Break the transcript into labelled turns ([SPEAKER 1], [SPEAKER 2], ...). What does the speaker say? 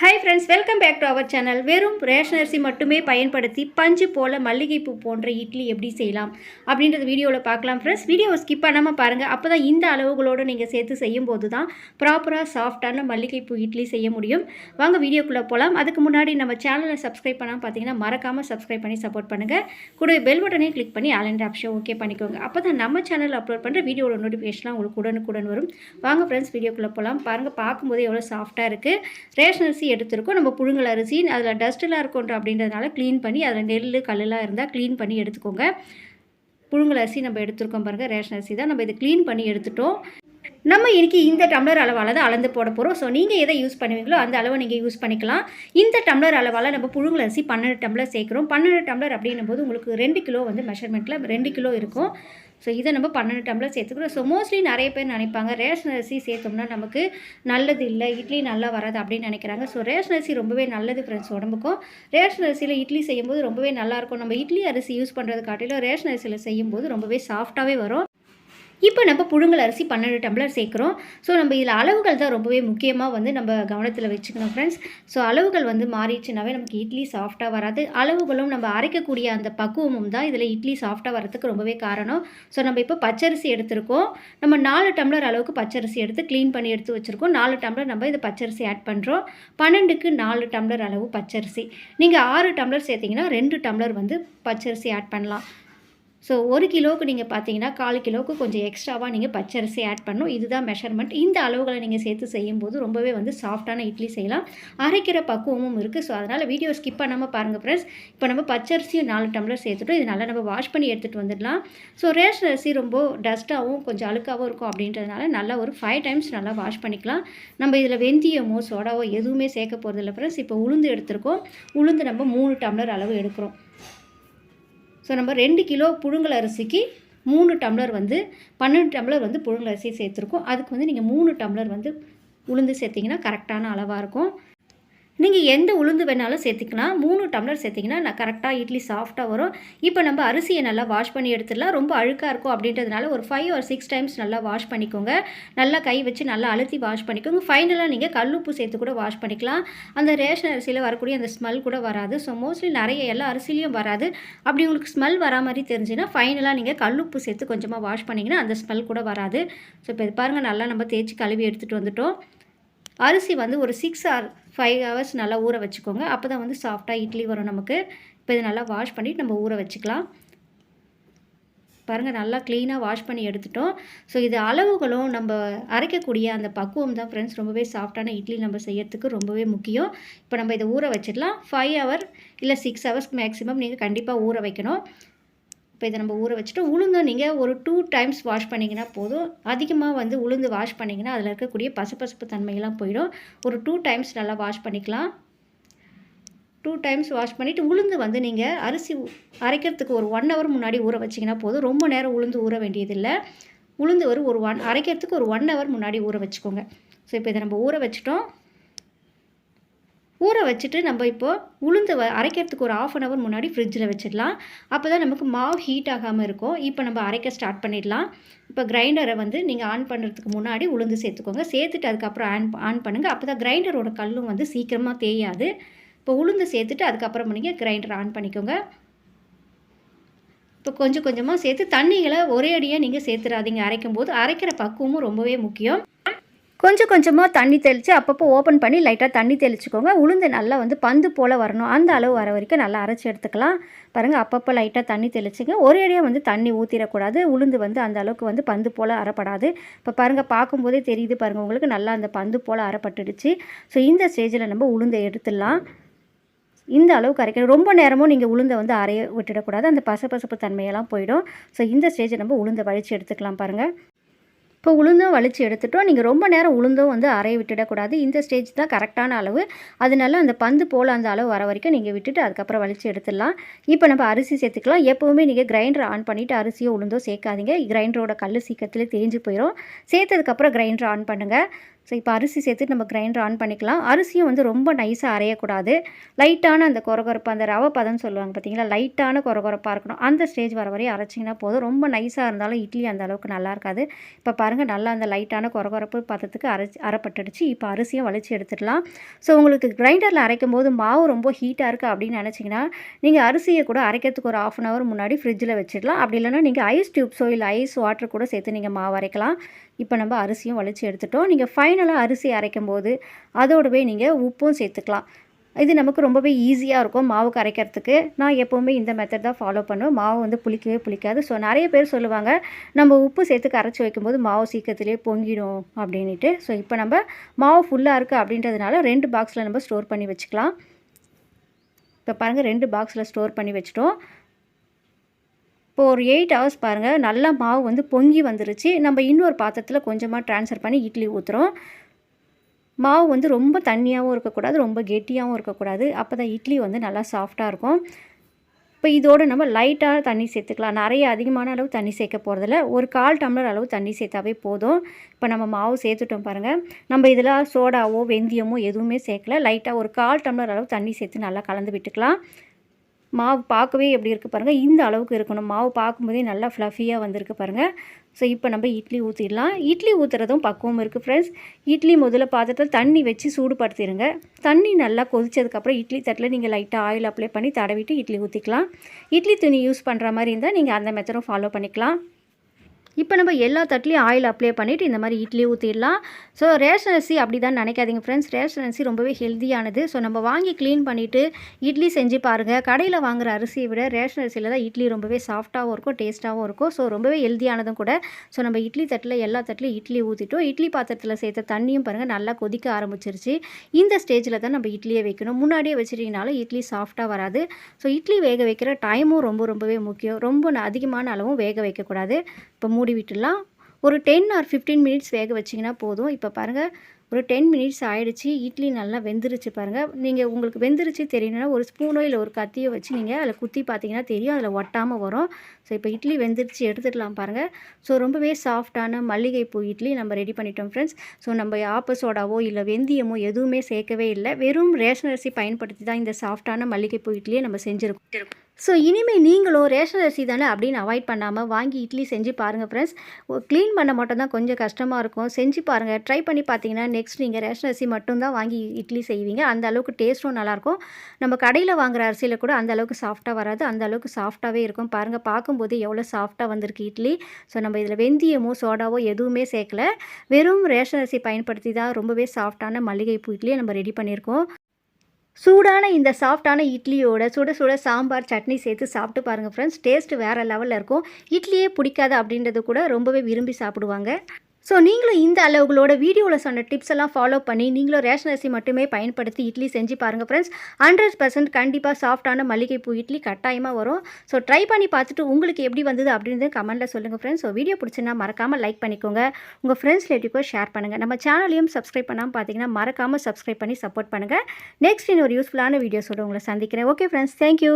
[SPEAKER 1] Hi friends welcome back to our channel வெறும் ration அரிசி மட்டுமே பயன்படுத்தி பஞ்சு போல் மல்லிகைப்பூ போன்ற இட்லி எப்படி செய்யலாம் அப்படின்றது வீடியோவில் பார்க்கலாம் ஃப்ரெண்ட்ஸ் வீடியோவை ஸ்கிப் பண்ணாமல் பாருங்கள் அப்போ தான் இந்த அளவுகளோடு நீங்கள் சேர்த்து செய்யும்போது தான் ப்ராப்பராக சாஃப்டான மல்லிகைப்பூ இட்லி செய்ய முடியும். வாங்க வீடியோக்குள்ளே போகலாம் அதுக்கு முன்னாடி நம்ம சேனலை சப்ஸ்கிரைப் பண்ணாமல் பார்த்தீங்கன்னா மறக்காமல் சப்ஸ்கிரைப் பண்ணி சப்போர்ட் பண்ணுங்கள் கூட பெல் பட்டனையும் கிளிக் பண்ணி ஆலண்ட் ஆப்ஷன் ஓகே பண்ணிக்கோங்க. அப்போ தான் நம்ம சேனல் அப்லோட் பண்ணுற வீடியோட நோட்டிஃபிகேஷன்லாம் உங்களுக்கு உடனுக்குடன் வரும். வாங்க ஃப்ரெண்ட்ஸ் வீடியோக்குள்ளே போகலாம் பாருங்கள் பார்க்கும்போது எவ்வளோ சாஃப்ட்டாக இருக்குது ரேஷன் அரிசி எடுத்திருக்கோம். நம்ம புழுங்கல் அரிசி அதில் டஸ்ட்டெல்லாம் இருக்குன்ற அப்படின்றதுனால க்ளீன் பண்ணி அதில் நெல் கல்லெல்லாம் இருந்தால் க்ளீன் பண்ணி எடுத்துக்கோங்க. புழுங்கல் அரிசி நம்ம எடுத்துருக்கோம் பாருங்கள் ரேஷன் அரிசி தான். நம்ம இதை க்ளீன் பண்ணி எடுத்துட்டோம். நம்ம இன்றைக்கி இந்த டம்ளர் அளவால் தான் அளந்து போட போகிறோம் ஸோ நீங்கள் எதை யூஸ் பண்ணுவீங்களோ அந்த அளவை நீங்கள் யூஸ் பண்ணிக்கலாம். இந்த டம்ளர் அளவால் நம்ம புழுங்கல் அரிசி பன்னெண்டு டம்ளர் சேர்க்குறோம். பன்னெண்டு டம்ளர் அப்படின்னும் போது உங்களுக்கு ரெண்டு கிலோ வந்து மெஷர்மெண்ட்டில் ரெண்டு கிலோ இருக்கும். ஸோ இதை நம்ம பன்னெண்டு டம்ளர் சேர்த்துக்கிறோம். ஸோ மோஸ்ட்லி நிறைய பேர் நினைப்பாங்க ரேஷன் அரிசி சேர்த்தோம்னா நமக்கு நல்லது இல்லை இட்லி நல்லா வராது அப்படின்னு நினைக்கிறாங்க. ஸோ ரேஷன் அரிசி ரொம்பவே நல்லது ஃப்ரெண்ட்ஸ் உடம்புக்கும். ரேஷன் அரிசியில் இட்லி செய்யும்போது ரொம்பவே நல்லாயிருக்கும் நம்ம இட்லி அரிசி யூஸ் பண்ணுறது காட்டிலும் ரேஷன் அரிசியில் செய்யும்போது ரொம்பவே சாஃப்டாகவே வரும். இப்போ நம்ம புழுங்கல் அரிசி பன்னெண்டு டம்ளர் சேர்க்குறோம். ஸோ நம்ம இதில் அளவுகள் தான் ரொம்பவே முக்கியமாக வந்து நம்ம கவனத்தில் வச்சுக்கணும் ஃப்ரெண்ட்ஸ் ஸோ அளவுகள் வந்து மாறிடுச்சுனாவே நமக்கு இட்லி சாஃப்டாக வராது. அளவுகளும் நம்ம அரைக்கக்கூடிய அந்த பக்குவமும் தான் இதில் இட்லி சாஃப்டாக வரதுக்கு ரொம்பவே காரணம். ஸோ நம்ம இப்போ பச்சரிசி எடுத்திருக்கோம். நம்ம நாலு டம்ளர் அளவுக்கு பச்சரிசி எடுத்து க்ளீன் பண்ணி எடுத்து வச்சுருக்கோம். நாலு டம்ளர் நம்ம இது பச்சரிசி ஆட் பண்ணுறோம் பன்னெண்டுக்கு நாலு டம்ளர் அளவு பச்சரிசி. நீங்கள் ஆறு டம்ளர் சேர்த்திங்கன்னா ரெண்டு டம்ளர் வந்து பச்சரிசி ஆட் பண்ணலாம். ஸோ ஒரு கிலோவுக்கு நீங்கள் பார்த்தீங்கன்னா கால் கிலோவுக்கு கொஞ்சம் எக்ஸ்ட்ராவாக நீங்கள் பச்சரிசி ஆட் பண்ணணும். இதுதான் மெஷர்மெண்ட் இந்த அளவுகளை நீங்கள் சேர்த்து செய்யும்போது ரொம்பவே வந்து சாஃப்டான இட்லி செய்யலாம். அரைக்கிற பக்குவமும் இருக்குது ஸோ அதனால் வீடியோ ஸ்கிப் பண்ணாமல் பாருங்கள் ஃப்ரெண்ட்ஸ் இப்போ நம்ம பச்சரிசியும் நாலு டம்ளர் சேர்த்துட்டோம் இது நல்லா நம்ம வாஷ் பண்ணி எடுத்துகிட்டு வந்துடலாம். ஸோ ரேஷன் அரிசி ரொம்ப டஸ்ட்டாகவும் கொஞ்சம் அழுக்காகவும் இருக்கும் அப்படின்றதுனால நல்லா ஒரு ஃபைவ் டைம்ஸ் நல்லா வாஷ் பண்ணிக்கலாம். நம்ம இதில் வெந்தயமோ சோடாவோ எதுவுமே சேர்க்க போகிறதில்ல ஃப்ரெண்ட்ஸ் இப்போ உளுந்து எடுத்திருக்கோம். உளுந்து நம்ம மூணு டம்ளர் அளவு எடுக்கிறோம். ஸோ நம்ம ரெண்டு கிலோ புழுங்கல் அரிசிக்கு மூணு டம்ளர் வந்து பன்னெண்டு டம்ளர் வந்து புழுங்கல் அரிசி சேர்த்துருக்கோம். அதுக்கு வந்து நீங்கள் மூணு டம்ளர் வந்து உளுந்து சேர்த்திங்கன்னா கரெக்டான அளவாக இருக்கும். நீங்கள் எந்த உளுந்து வேணாலும் சேர்த்துக்கலாம். மூணு டம்ளர் சேர்த்திங்கன்னா நான் கரெக்டாக இட்லி சாஃப்டாக வரும். இப்போ நம்ம அரிசியை நல்லா வாஷ் பண்ணி எடுத்துடலாம். ரொம்ப அழுக்காக இருக்கும் அப்படின்றதுனால ஒரு ஃபைவ் ஒரு சிக்ஸ் டைம்ஸ் நல்லா வாஷ் பண்ணிக்கோங்க. நல்லா கை வச்சு நல்லா அழுத்தி வாஷ் பண்ணிக்கோங்க. ஃபைனலாக நீங்கள் கல்லுப்பு சேர்த்து கூட வாஷ் பண்ணிக்கலாம். அந்த ரேஷன் அரிசியில் வரக்கூடிய அந்த ஸ்மெல் கூட வராது. ஸோ மோஸ்ட்லி நிறைய எல்லா அரிசிலையும் வராது. அப்படி உங்களுக்கு ஸ்மெல் வரா மாதிரி தெரிஞ்சுன்னா ஃபைனலாக நீங்கள் கல்லுப்பு சேர்த்து கொஞ்சமாக வாஷ் பண்ணிங்கன்னா அந்த ஸ்மெல் கூட வராது. ஸோ இப்போ இது பாருங்கள் நல்லா நம்ம தேய்ச்சி கழுவி எடுத்துகிட்டு வந்துட்டோம். அரிசி வந்து ஒரு சிக்ஸ் ஆர் ஃபைவ் ஹவர்ஸ் நல்லா ஊற வச்சுக்கோங்க. அப்போ தான் வந்து சாஃப்டாக இட்லி வரும் நமக்கு. இப்போ இதை நல்லா வாஷ் பண்ணிவிட்டு நம்ம ஊற வச்சுக்கலாம். பாருங்கள் நல்லா க்ளீனாக வாஷ் பண்ணி எடுத்துட்டோம். ஸோ இது அளவுகளும் நம்ம அரைக்கக்கூடிய அந்த பக்குவம் தான் ஃப்ரெண்ட்ஸ் ரொம்பவே சாஃப்டான இட்லி நம்ம செய்யறதுக்கு ரொம்பவே முக்கியம். இப்போ நம்ம இதை ஊற வச்சிடலாம். ஃபைவ் ஹவர் இல்லை சிக்ஸ் ஹவர்ஸ்க்கு மேக்ஸிமம் நீங்கள் கண்டிப்பாக ஊற வைக்கணும். இப்போ இதை நம்ம ஊற வச்சுட்டு உளுந்து நீங்கள் ஒரு டூ டைம்ஸ் வாஷ் பண்ணிங்கன்னா போதும். அதிகமாக வந்து உளுந்து வாஷ் பண்ணிங்கன்னா அதில் இருக்கக்கூடிய பசுப்பசுப்பு தன்மையெல்லாம் போயிடும். ஒரு டூ டைம்ஸ் நல்லா வாஷ் பண்ணிக்கலாம். டூ டைம்ஸ் வாஷ் பண்ணிவிட்டு உளுந்து வந்து நீங்கள் அரிசி அரைக்கிறதுக்கு ஒரு ஒன் ஹவர் முன்னாடி ஊற வச்சிங்கன்னா போதும். ரொம்ப நேரம் உளுந்து ஊற வேண்டியதில்லை. உளுந்து ஒரு ஒரு ஒன் அரைக்கிறதுக்கு ஒரு ஒன் ஹவர் முன்னாடி ஊற வச்சுக்கோங்க. ஸோ இப்போ இதை நம்ம ஊற வச்சிட்டோம். ஊற வச்சுட்டு நம்ம இப்போது உளுந்து வ அரைக்கிறதுக்கு ஒரு ஆஃப் அன் ஹவர் முன்னாடி ஃப்ரிட்ஜில் வச்சிடலாம். அப்போ தான் நமக்கு மாவு ஹீட் ஆகாமல் இருக்கும். இப்போ நம்ம அரைக்க ஸ்டார்ட் பண்ணிடலாம். இப்போ கிரைண்டரை வந்து நீங்கள் ஆன் பண்ணுறதுக்கு முன்னாடி உளுந்து சேர்த்துக்கோங்க. சேர்த்துட்டு அதுக்கப்புறம் ஆன் ஆன் பண்ணுங்கள் அப்போ தான் கிரைண்டரோட கல்லும் வந்து சீக்கிரமாக தேயாது. இப்போ உளுந்து சேர்த்துட்டு அதுக்கப்புறம் நீங்கள் கிரைண்டர் ஆன் பண்ணிக்கோங்க. இப்போ கொஞ்சம் கொஞ்சமாக சேர்த்து தண்ணிகளை ஒரே அடியாக நீங்கள் சேர்த்துறாதீங்க. அரைக்கும் போது அரைக்கிற பக்குவமும் ரொம்பவே முக்கியம். கொஞ்சம் கொஞ்சமாக தண்ணி தெளித்து அப்பப்போ ஓப்பன் பண்ணி லைட்டாக தண்ணி தெளிச்சுக்கோங்க. உளுந்து நல்லா வந்து பந்து போல் வரணும். அந்த அளவு வர வரைக்கும் நல்லா அரைச்சி எடுத்துக்கலாம். பாருங்கள் அப்பப்போ லைட்டாக தண்ணி தெளிச்சுங்க. ஒரே அடியாக வந்து தண்ணி ஊற்றிடக்கூடாது உளுந்து வந்து அந்த அளவுக்கு வந்து பந்து போல் அறப்படாது. இப்போ பாருங்கள் பார்க்கும்போதே தெரியுது பாருங்கள் உங்களுக்கு நல்லா அந்த பந்து போல் அறப்பட்டுடுச்சு. ஸோ இந்த ஸ்டேஜில் நம்ம உளுந்தை எடுத்துடலாம். இந்த அளவுக்கு அரைக்கணும் ரொம்ப நேரமும் நீங்கள் உளுந்தை வந்து அரைய விட்டுடக்கூடாது. அந்த பசப்பசப்பு தன்மையெல்லாம் போயிடும். ஸோ இந்த ஸ்டேஜை நம்ம உளுந்தை வழித்து எடுத்துக்கலாம் பாருங்கள் இப்போ உளுந்தும் வலிச்சு எடுத்துட்டோம். நீங்கள் ரொம்ப நேரம் உளுந்தும் வந்து அரைய விட்டுடக்கூடாது. இந்த ஸ்டேஜ் தான் கரெக்டான அளவு. அதனால அந்த பந்து போல் அந்த அளவு வர வரைக்கும் நீங்கள் விட்டுட்டு அதுக்கப்புறம் வலிச்சு எடுத்துடலாம். இப்போ நம்ம அரிசி சேர்த்துக்கலாம். எப்போவுமே நீங்கள் கிரைண்டர் ஆன் பண்ணிவிட்டு அரிசியோ உளுந்தோ சேர்க்காதீங்க. கிரைண்டரோட கல் சீக்கிரத்தில் தெரிஞ்சு போயிடும் சேர்த்ததுக்கப்புறம் கிரைண்டர் ஆன் பண்ணுங்கள் ஸோ இப்போ அரிசி சேர்த்துட்டு நம்ம கிரைண்டர் ஆன் பண்ணிக்கலாம். அரிசியும் வந்து ரொம்ப நைஸாக அரையக்கூடாது. லைட்டான அந்த கொரகொரப்பு அந்த ரவை பதம்னு சொல்லுவாங்க பார்த்தீங்களா லைட்டான கொரகொரப்பாக இருக்கணும். அந்த ஸ்டேஜ் வர வரையும் அரைச்சிங்கன்னா போதும். ரொம்ப நைஸாக இருந்தாலும் இட்லி அந்த அளவுக்கு நல்லா இருக்காது. இப்போ பாருங்கள் நல்லா அந்த லைட்டான கொரகொரப்பு பதத்துக்கு அரைச்சி அரைப்பட்டுடுச்சு. இப்போ அரிசியும் வலிச்சு எடுத்துடலாம். ஸோ உங்களுக்கு கிரைண்டரில் அரைக்கும் போது மாவு ரொம்ப ஹீட்டாக இருக்குது அப்படின்னு நினச்சிங்கன்னா நீங்கள் அரிசியை கூட அரைக்கிறதுக்கு ஒரு ஆஃப் அன் ஹவர் முன்னாடி ஃப்ரிட்ஜில் வச்சிடலாம். அப்படி இல்லைன்னா நீங்கள் ஐஸ் டியூப்ஸோ இல்லை ஐஸ் வாட்டர் கூட சேர்த்து நீங்கள் மாவு அரைக்கலாம். இப்போ நம்ம அரிசியும் வளைச்சி எடுத்துட்டோம். நீங்கள் ஃபைனலாக அரிசி அரைக்கும் போது அதோடவே நீங்கள் உப்பும் சேர்த்துக்கலாம். இது நமக்கு ரொம்பவே ஈஸியாக இருக்கும் மாவுக்கு அரைக்கிறதுக்கு நான் எப்போவுமே இந்த மெத்தட் தான் ஃபாலோ பண்ணுவேன். மாவு வந்து புளிக்கவே புளிக்காது. ஸோ நிறைய பேர் சொல்லுவாங்க நம்ம உப்பு சேர்த்து கரைச்சி வைக்கும்போது மாவு சீக்கிரத்துலேயே பொங்கிடும் அப்படின்ட்டு ஸோ இப்போ நம்ம மாவு ஃபுல்லாக இருக்குது அப்படின்றதுனால ரெண்டு பாக்ஸில் நம்ம ஸ்டோர் பண்ணி வச்சுக்கலாம். இப்போ பாருங்கள் ரெண்டு பாக்ஸில் ஸ்டோர் பண்ணி வச்சிட்டோம். இப்போ ஒரு எயிட் ஹவர்ஸ் பாருங்கள் நல்லா மாவு வந்து பொங்கி வந்துருச்சு. நம்ம இன்னொரு பாத்திரத்தில் கொஞ்சமாக ட்ரான்ஸ்ஃபர் பண்ணி இட்லி ஊற்றுறோம் மாவு வந்து ரொம்ப தண்ணியாகவும் இருக்கக்கூடாது ரொம்ப கெட்டியாகவும் இருக்கக்கூடாது. அப்போ தான் இட்லி வந்து நல்லா சாஃப்டாக இருக்கும். இப்போ இதோடு நம்ம லைட்டாக தண்ணி சேர்த்துக்கலாம். நிறைய அதிகமான அளவு தண்ணி சேர்க்க போகிறதில்ல ஒரு கால் டம்ளர் அளவு தண்ணி சேர்த்தாவே போதும். இப்போ நம்ம மாவு சேர்த்துட்டோம் பாருங்கள் நம்ம இதில் சோடாவோ வெந்தயமோ எதுவுமே சேர்க்கல. லைட்டாக ஒரு கால் டம்ளர் அளவு தண்ணி சேர்த்து நல்லா கலந்து விட்டுக்கலாம். மாவு பார்க்கவே எப்படி இருக்குது பாருங்கள் இந்த அளவுக்கு இருக்கணும். மாவு பார்க்கும்போதே நல்லா ஃப்ளஃபியாக வந்திருக்கு பாருங்கள் ஸோ இப்போ நம்ம இட்லி ஊற்றிடலாம் இட்லி ஊற்றுறதும் பக்குவம் இருக்குது ஃப்ரெண்ட்ஸ் இட்லி முதல்ல பாத்திரத்தில் தண்ணி வச்சு சூடுபடுத்திடுங்க தண்ணி நல்லா கொதிச்சதுக்கப்புறம் இட்லி தட்டில் நீங்கள் லைட்டாக ஆயில் அப்ளை பண்ணி தடவிட்டு இட்லி ஊற்றிக்கலாம் இட்லி துணி யூஸ் பண்ணுற மாதிரி இருந்தால் நீங்கள் அந்த மெத்தடும் ஃபாலோ பண்ணிக்கலாம். இப்போ நம்ம எல்லா தட்டுலையும் ஆயில் அப்ளை பண்ணிவிட்டு இந்த மாதிரி இட்லி ஊற்றிடலாம் ஸோ ரேஷன் அரிசி அப்படி தான் நினைக்காதீங்க ஃப்ரெண்ட்ஸ் ரேஷன் அரிசி ரொம்பவே ஹெல்த்தியானது ஸோ நம்ம வாங்கி க்ளீன் பண்ணிவிட்டு இட்லி செஞ்சு பாருங்கள் கடையில் வாங்குகிற அரிசியை விட ரேஷன் அரிசியில் தான் இட்லி ரொம்பவே சாஃப்ட்டாகவும் இருக்கும் டேஸ்ட்டாகவும் இருக்கும். ஸோ ரொம்பவே ஹெல்த்தியானதும் கூட. ஸோ நம்ம இட்லி தட்டில் எல்லா தட்டிலையும் இட்லி ஊற்றிட்டோம் இட்லி பாத்திரத்தில் சேர்த்த தண்ணியும் பாருங்கள் நல்லா கொதிக்க ஆரம்பிச்சிருச்சு. இந்த ஸ்டேஜில் தான் நம்ம இட்லியை வைக்கணும். முன்னாடியே வச்சுட்டிங்கனாலும் இட்லி சாஃப்ட்டாக வராது. ஸோ இட்லி வேக வைக்கிற டைமும் ரொம்ப ரொம்பவே முக்கியம். ரொம்ப அதிகமான அளவும் வேக வைக்கக்கூடாது. இப்போ மூடி விட்டுடலாம். ஒரு டென் ஆர் ஃபிஃப்டீன் மினிட்ஸ் வேக வச்சிங்கன்னா போதும். இப்போ பாருங்கள் ஒரு டென் மினிட்ஸ் ஆகிடுச்சு இட்லி நல்லா வெந்துருச்சு பாருங்கள் நீங்கள் உங்களுக்கு வெந்துருச்சு தெரியணும்னா ஒரு ஸ்பூனோ இல்லை ஒரு கத்தியோ வச்சு நீங்கள் அதில் குத்தி பார்த்தீங்கன்னா தெரியும். அதில் ஒட்டாமல் வரும். ஸோ இப்போ இட்லி வெந்துருச்சு எடுத்துடலாம் பாருங்கள் ஸோ ரொம்பவே சாஃப்டான மல்லிகைப்பூ இட்லி நம்ம ரெடி பண்ணிட்டோம் ஃப்ரெண்ட்ஸ் ஸோ நம்ம ஆப்பசோடாவோ இல்லை வெந்தயமோ எதுவுமே சேர்க்கவே இல்லை. வெறும் ரேஷன் அரிசி பயன்படுத்தி தான் இந்த சாஃப்டான மல்லிகைப்பூ இட்லியை நம்ம செஞ்சுருக்கோம். ஸோ இனிமேல் நீங்களும் ரேஷன் அரிசி தானே அப்படின்னு அவாய்ட் பண்ணாமல் வாங்கி இட்லி செஞ்சு பாருங்கள் ஃப்ரெண்ட்ஸ் க்ளீன் பண்ண மட்டும் தான் கொஞ்சம் கஷ்டமாக இருக்கும். செஞ்சு பாருங்கள் ட்ரை பண்ணி பார்த்தீங்கன்னா நெக்ஸ்ட் நீங்கள் ரேஷன் அரிசி மட்டும்தான் வாங்கி இட்லி செய்வீங்க. அந்த அளவுக்கு டேஸ்ட்டும் நல்லாயிருக்கும் நம்ம கடையில் வாங்குற அரிசியில் கூட அந்த அளவுக்கு சாஃப்ட்டாக வராது. அந்த அளவுக்கு சாஃப்ட்டாகவே இருக்கும். பாருங்கள் பார்க்கும்போது எவ்வளோ சாஃப்ட்டாக வந்திருக்கு இட்லி. ஸோ நம்ம இதில் வெந்தயமோ சோடாவோ எதுவுமே சேர்க்கல. வெறும் ரேஷன் அரிசி பயன்படுத்தி தான் ரொம்பவே சாஃப்டான மல்லிகைப்பூ இட்லியை நம்ம ரெடி பண்ணியிருக்கோம். சூடான இந்த சாஃப்டான இட்லியோட சுட சுட சாம்பார் சட்னி சேர்த்து சாப்பிட்டு பாருங்கள் ஃப்ரெண்ட்ஸ் டேஸ்ட்டு வேறு லெவலில் இருக்கும். இட்லியே பிடிக்காது அப்படின்றது கூட ரொம்பவே விரும்பி சாப்பிடுவாங்க. ஸோ நீங்களும் இந்த அளவுகளோட வீடியோவில் சொன்ன டிப்ஸ் எல்லாம் ஃபாலோ பண்ணி நீங்களும் ரேஷன் அரிசி மட்டுமே பயன்படுத்தி இட்லி செஞ்சு பாருங்கள் ஃப்ரெண்ட்ஸ் ஹண்ட்ரட் பர்சன்ட் கண்டிப்பாக சாஃப்டான மல்லிகைப்பூ இட்லி கட்டாயமாக வரும். ஸோ ட்ரை பண்ணி பார்த்துட்டு உங்களுக்கு எப்படி வந்தது அப்படின்றது கமெண்ட்டில் சொல்லுங்கள் ஃப்ரெண்ட்ஸ் ஸோ வீடியோ பிடிச்சின்னா மறக்காமல் லைக் பண்ணிக்கோங்க. உங்கள் ஃப்ரெண்ட்ஸ் ரிலேட்டிவ்க்கும் ஷேர் பண்ணுங்கள் நம்ம சேனலையும் சப்ஸ்கிரைப் பண்ணாமல் பார்த்தீங்கன்னா மறக்காமல் சப்ஸ்கிரைப் பண்ணி சப்போர்ட் பண்ணுங்கள் நெக்ஸ்ட் இன்னொரு யூஸ்ஃபுல்லான வீடியோஸோட உங்களை சந்திக்கிறேன். Okay friends thank you